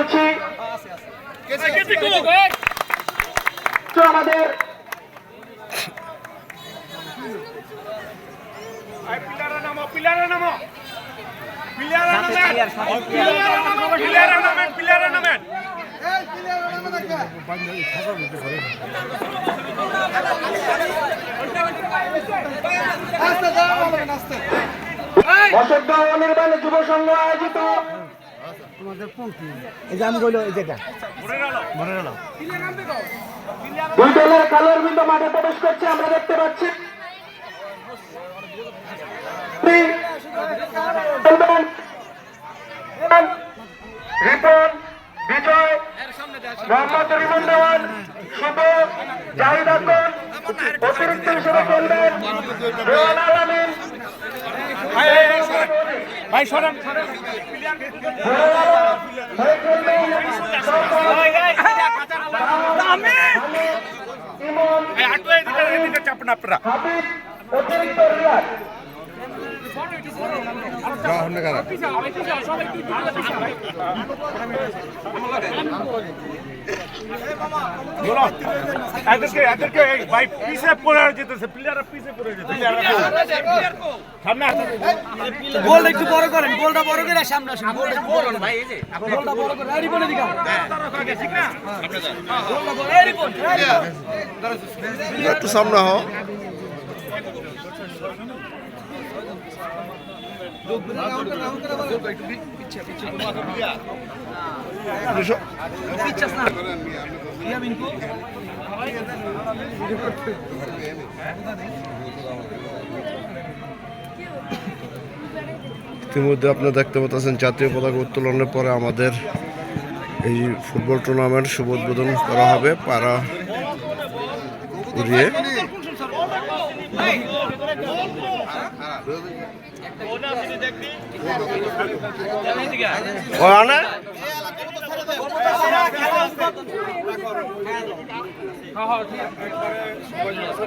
বলছি আমাদের পিলারে নামো পিলারে নামো বসতগাঁও অনির্বাণ যুব সংঘ আয়োজিত দুই দলের কালোর বিন্দু মাঠে প্রবেশ করছে আমরা দেখতে পাচ্ছি। রিপন বিজয় মোহাম্মদ রিমন দেওয়ান শুভ জাহিদ হাসান অতিরিক্ত হিসেবে খেলবেন আলামিন। ভাই সরেন চাপন আপনারা এদেরকে এদেরকে ভাই পিছে পড়ে যেতেছে প্লেয়াররা পিছে পড়ে। গোলটা একটু বড় করেন গোলটা বড় করে সামনে আসুন। গোলটা বড় করেন ভাই এই যে গোলটা বড় করেন এই রিপনের দিকে গোলটা বড় এই রিপন একটু সামনে হও ইতিমধ্যে আপনারা দেখতে পাচ্ছেন জাতীয় পতাকা উত্তোলনের পরে আমাদের এই ফুটবল টুর্নামেন্ট শুভ উদ্বোধন করা হবে, পাড়া আনে।